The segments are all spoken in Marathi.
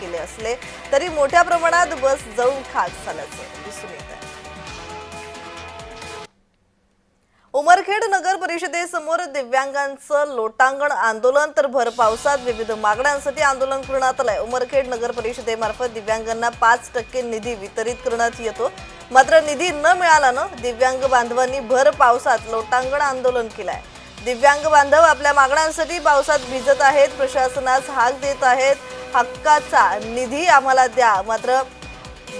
केले असले तरी मोठ्या प्रमाणात बस जळून खाक झाल्याचं दिसून येत आहे उमरखेड नगर परिषदेसमोर दिव्यांगांचं लोटांगण आंदोलन तर भर पावसात विविध मागण्यांसाठी आंदोलन करण्यात आलंय. उमरखेड नगर परिषदेमार्फत दिव्यांगांना पाच टक्के निधी वितरित करण्यात येतो. मात्र निधी न मिळाल्यानं दिव्यांग बांधवांनी भर पावसात लोटांगण आंदोलन केलंय. दिव्यांग बांधव आपल्या मागण्यांसाठी पावसात भिजत आहेत. प्रशासनास हाक देत आहेत. हक्काचा निधी आम्हाला द्या. मात्र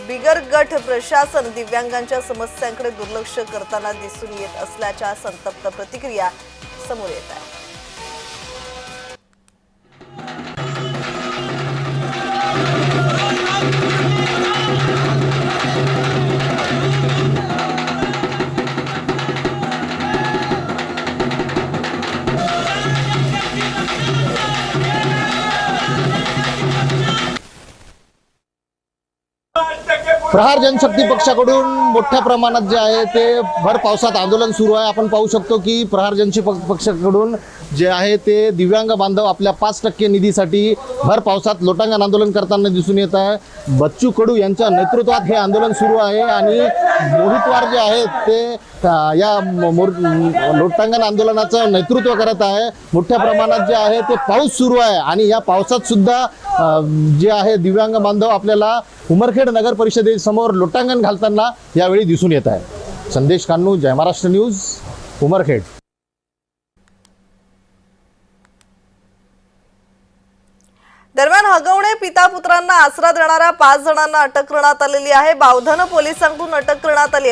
बिगर गट प्रशासन दिव्यांगांच्या समस्यांकडे दुर्लक्ष करताना दिसून येत असल्याच्या संतप्त प्रतिक्रिया समोर येत आहेत प्रहार जनशक्ती पक्षाकडून मोठ्या प्रमाणात जे आहे ते भर पावसात आंदोलन सुरू आहे. आपण पाहू शकतो की प्रहार जनशक्ती पक्षाकडून जे आहे ते दिव्यांग बांधव आपल्या पाच टक्के निधीसाठी भर पावसात लोटांगण आंदोलन करताना दिसून येत आहे. बच्चू कडू यांच्या नेतृत्वात हे आंदोलन सुरू आहे आणि मोहितवार जे आहेत ते या लोटांगण आंदोलनाचं नेतृत्व करत आहे. मोठ्या प्रमाणात जे आहे ते पाऊस सुरू आहे. आणि या पावसात सुद्धा जे आहे दिव्यांग बांधव आपल्याला उमरखेड नगर परिषदेसमोर लोटांगण घालताना यावेळी दिसून येत आहे. संदेश कान्नू जय महाराष्ट्र न्यूज उमरखेड. दरम्यान हगवणे पिता पुत्रांना आसरा देणाऱ्या पाच जणांना अटक करण्यात आलेली आहे. बावधन पोलिसांकडून अटक करण्यात आली.